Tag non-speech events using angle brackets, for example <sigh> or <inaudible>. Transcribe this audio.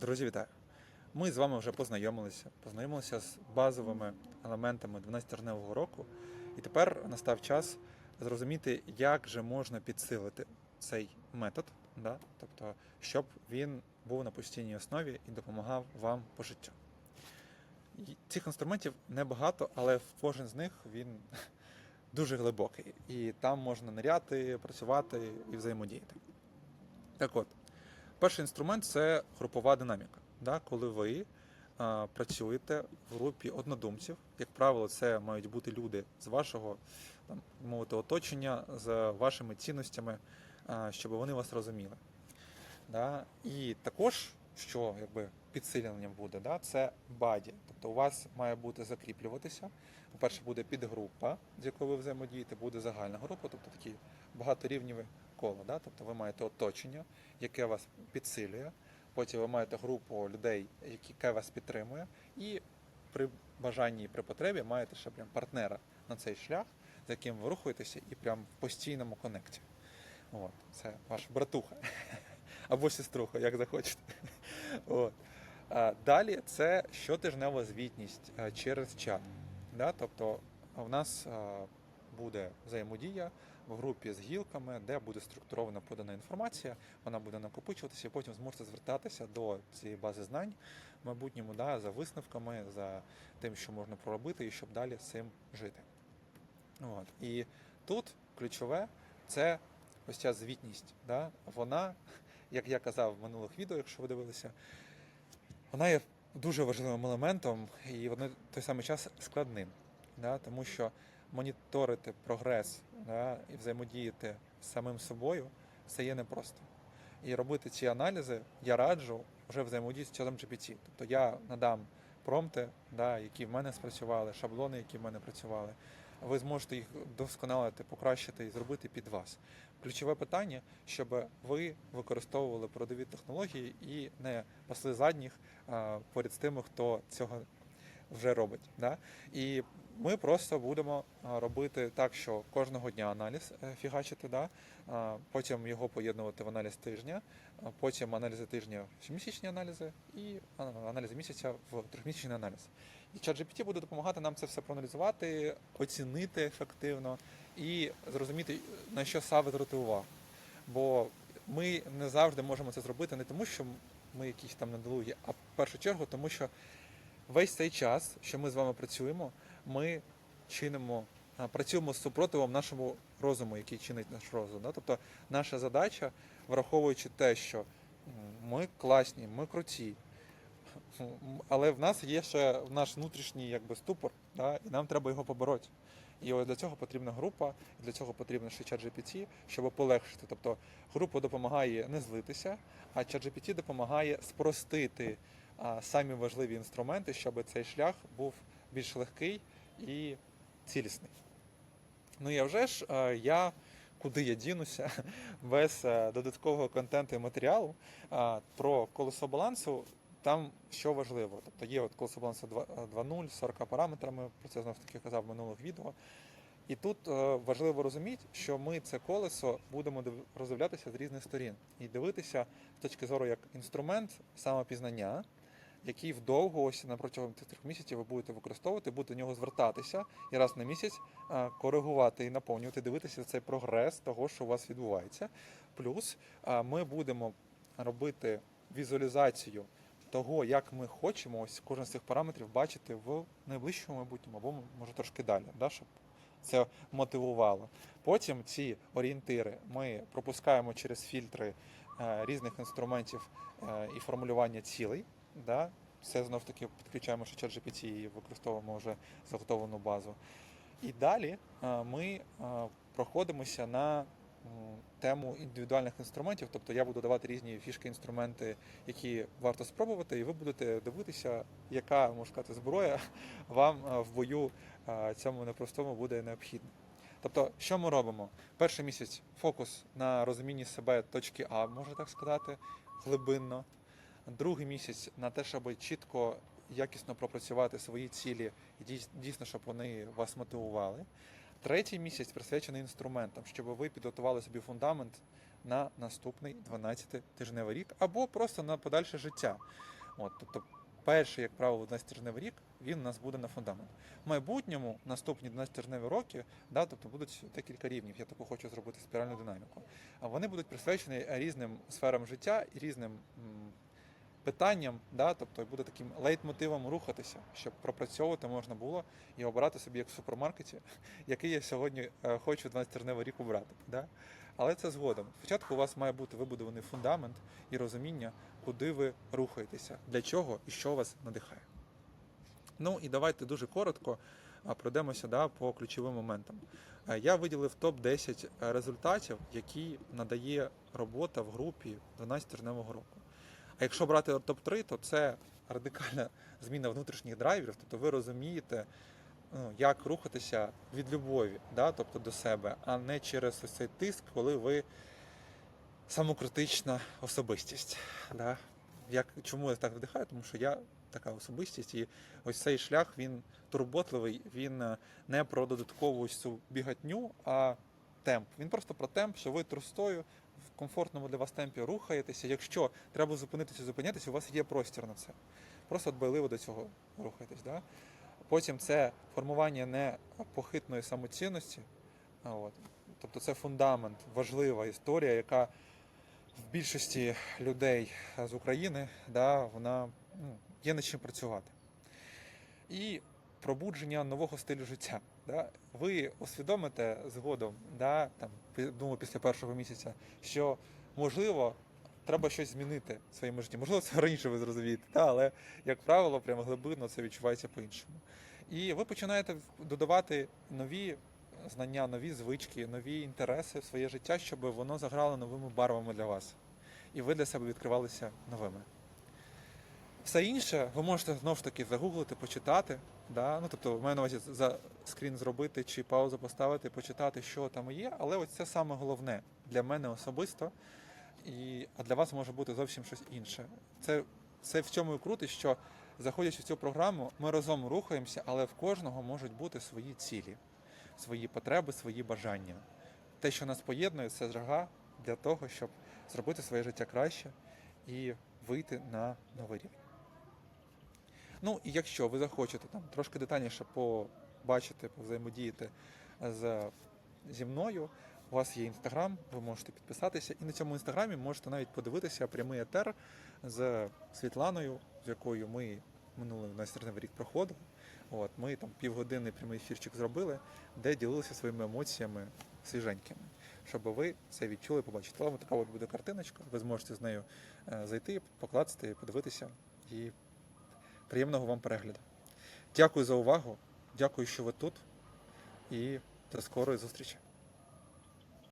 Друзі, вітаю! Ми з вами вже познайомилися, познайомилися з базовими елементами 12-терневого року, і тепер настав час зрозуміти, як же можна підсилити цей метод, да? тобто, щоб він був на постійній основі і допомагав вам по життю. Цих інструментів небагато, але кожен з них він <laughs> дуже глибокий, і там можна ниряти, працювати і взаємодіяти. Так от, Перший інструмент це групова динаміка. Да? Коли ви а, працюєте в групі однодумців, як правило, це мають бути люди з вашого там, мовити, оточення, з вашими цінностями, а, щоб вони вас розуміли. Да? І також, що якби, підсиленням буде, да? це баді. Тобто у вас має бути закріплюватися. По-перше, буде підгрупа, з якою ви взаємодієте, буде загальна група, тобто такі багаторівневі коло. Да? Тобто ви маєте оточення, яке вас підсилює. Потім ви маєте групу людей, яка вас підтримує, і при бажанні і при потребі маєте ще прям партнера на цей шлях, з яким ви рухаєтеся, і прям в постійному конекті. От, це ваш братуха <laughs> або сеструха, як захочете. От. Далі це щотижнева звітність через чат. Да? Тобто в нас буде взаємодія в групі з гілками, де буде структуровано подана інформація, вона буде накопичуватися, і потім зможете звертатися до цієї бази знань в майбутньому да, за висновками, за тим, що можна проробити, і щоб далі з цим жити. От. І тут ключове це ось ця звітність. Да? Вона, як я казав в минулих відео, якщо ви дивилися, вона є дуже важливим елементом, і в той самий час складним. Да? Тому що моніторити прогрес да, і взаємодіяти з самим собою це є непросто. І робити ці аналізи я раджу вже взаємодії з чатом GPT. Тобто я надам промпти, да, які в мене спрацювали, шаблони, які в мене працювали. Ви зможете їх досконалити, покращити і зробити під вас. Ключове питання, щоб ви використовували передові технології і не пасли задніх поряд з тими, хто цього вже робить. Да? І ми просто будемо робити так, що кожного дня аналіз е, фігачити, да? потім його поєднувати в аналіз тижня, потім аналізи тижня в щомісячні аналізи і аналізи місяця в трьохмісячний аналіз. І ChatGPT буде допомагати нам це все проаналізувати, оцінити ефективно і зрозуміти, на що саме звернути увагу. Бо ми не завжди можемо це зробити не тому, що ми якісь там недолугі, а в першу чергу, тому що весь цей час, що ми з вами працюємо, ми чинимо, працюємо з супротивом нашому розуму, який чинить наш розум. Да? Тобто наша задача, враховуючи те, що ми класні, ми круті, але в нас є ще наш внутрішній якби, ступор, да? і нам треба його побороти. І от для цього потрібна група, і для цього потрібно ще чат GPT, щоб полегшити. Тобто група допомагає не злитися, а чат GPT допомагає спростити самі важливі інструменти, щоб цей шлях був більш легкий і цілісний. Ну а вже ж е, я куди я дінуся <laughs> без е, додаткового контенту і матеріалу про колесо балансу. Там що важливо, тобто є от колесо балансу 2- 2.0 40 параметрами, про це знов таки казав в минулих відео. І тут е, важливо розуміти, що ми це колесо будемо див- роздивлятися з різних сторін і дивитися з точки зору як інструмент самопізнання, який вдовго, ось на протягом цих трьох місяців ви будете використовувати, будете до нього звертатися і раз на місяць е, коригувати і наповнювати, дивитися цей прогрес того, що у вас відбувається. Плюс е, ми будемо робити візуалізацію того, як ми хочемо ось кожен з цих параметрів бачити в найближчому майбутньому, або може трошки далі, да, щоб це мотивувало. Потім ці орієнтири ми пропускаємо через фільтри е, різних інструментів і формулювання цілей. Да? Це знов таки підключаємо ще ChatGPT і використовуємо вже заготовлену базу. І далі е, ми е, проходимося на тему індивідуальних інструментів, тобто я буду давати різні фішки, інструменти, які варто спробувати, і ви будете дивитися, яка можна сказати зброя <laughs> вам е, в бою цьому непростому буде необхідна. Тобто, що ми робимо? Перший місяць фокус на розумінні себе точки А, можна так сказати, глибинно. Другий місяць на те, щоб чітко, якісно пропрацювати свої цілі і дійс- дійсно, щоб вони вас мотивували. Третій місяць присвячений інструментам, щоб ви підготували собі фундамент на наступний 12 тижневий рік або просто на подальше життя. От, тобто, перший, як правило, 12 тижневий рік він у нас буде на фундамент. В майбутньому наступні 12 тижневі роки, да, тобто будуть декілька рівнів. Я таку хочу зробити спіральну динаміку. А вони будуть присвячені різним сферам життя і різним питанням, да, тобто буде таким лейтмотивом рухатися, щоб пропрацьовувати можна було і обирати собі як в супермаркеті, <laughs> який я сьогодні е, хочу 12-тижневий рік обрати. Да? Але це згодом. Спочатку у вас має бути вибудований фундамент і розуміння, куди ви рухаєтеся, для чого і що вас надихає. Ну і давайте дуже коротко пройдемося да, по ключовим моментам. Е, Я виділив топ-10 результатів, які надає робота в групі 12-тижневого року. А якщо брати топ-3, то це радикальна <laughs> зміна внутрішніх драйверів, тобто ви розумієте, ну, як рухатися від любові, да, тобто до себе, а не через ось цей тиск, коли ви самокритична особистість. Да? Як, чому я так вдихаю? Тому що я така особистість, і ось цей шлях він турботливий, він е, не про додаткову ось цю бігатню, а темп. Він просто про темп, що ви трустою в комфортному для вас темпі рухаєтеся. Якщо треба зупинитися, зупинятися, у вас є простір на це. Просто дбайливо до цього рухаєтесь. Да? Потім це формування не похитної самоцінності. От. Тобто це фундамент, важлива історія, яка в більшості людей з України да, вона ну, є над чим працювати. І пробудження нового стилю життя. Да? Ви усвідомите згодом, да, там, думаю, після першого місяця, що можливо треба щось змінити в своєму житті. Можливо, це раніше ви зрозумієте, да, але, як правило, прямо глибинно це відчувається по-іншому. І ви починаєте додавати нові знання, нові звички, нові інтереси в своє життя, щоб воно заграло новими барвами для вас. І ви для себе відкривалися новими. Все інше ви можете знову ж таки загуглити, почитати. Да? Ну, тобто, в мене на увазі за скрін зробити чи паузу поставити, почитати, що там є. Але ось це саме головне для мене особисто, і, а для вас може бути зовсім щось інше. Це, це в цьому і круто, що заходячи в цю програму, ми разом рухаємося, але в кожного можуть бути свої цілі, свої потреби, свої бажання. Те, що нас поєднує, це жага для того, щоб зробити своє життя краще і вийти на новий рівень. Ну і якщо ви захочете там трошки детальніше побачити, повзаємодіяти з, зі мною, у вас є інстаграм, ви можете підписатися, і на цьому інстаграмі можете навіть подивитися прямий етер з Світланою, з якою ми минулий наступний рік проходили. От ми там півгодини прямий ефірчик зробили, де ділилися своїми емоціями свіженькими, щоб ви це відчули, побачити. Вам така от буде картиночка, ви зможете з нею е, зайти, покласти, подивитися і приємного вам перегляду. Дякую за увагу, дякую, що ви тут, і до скорої зустрічі.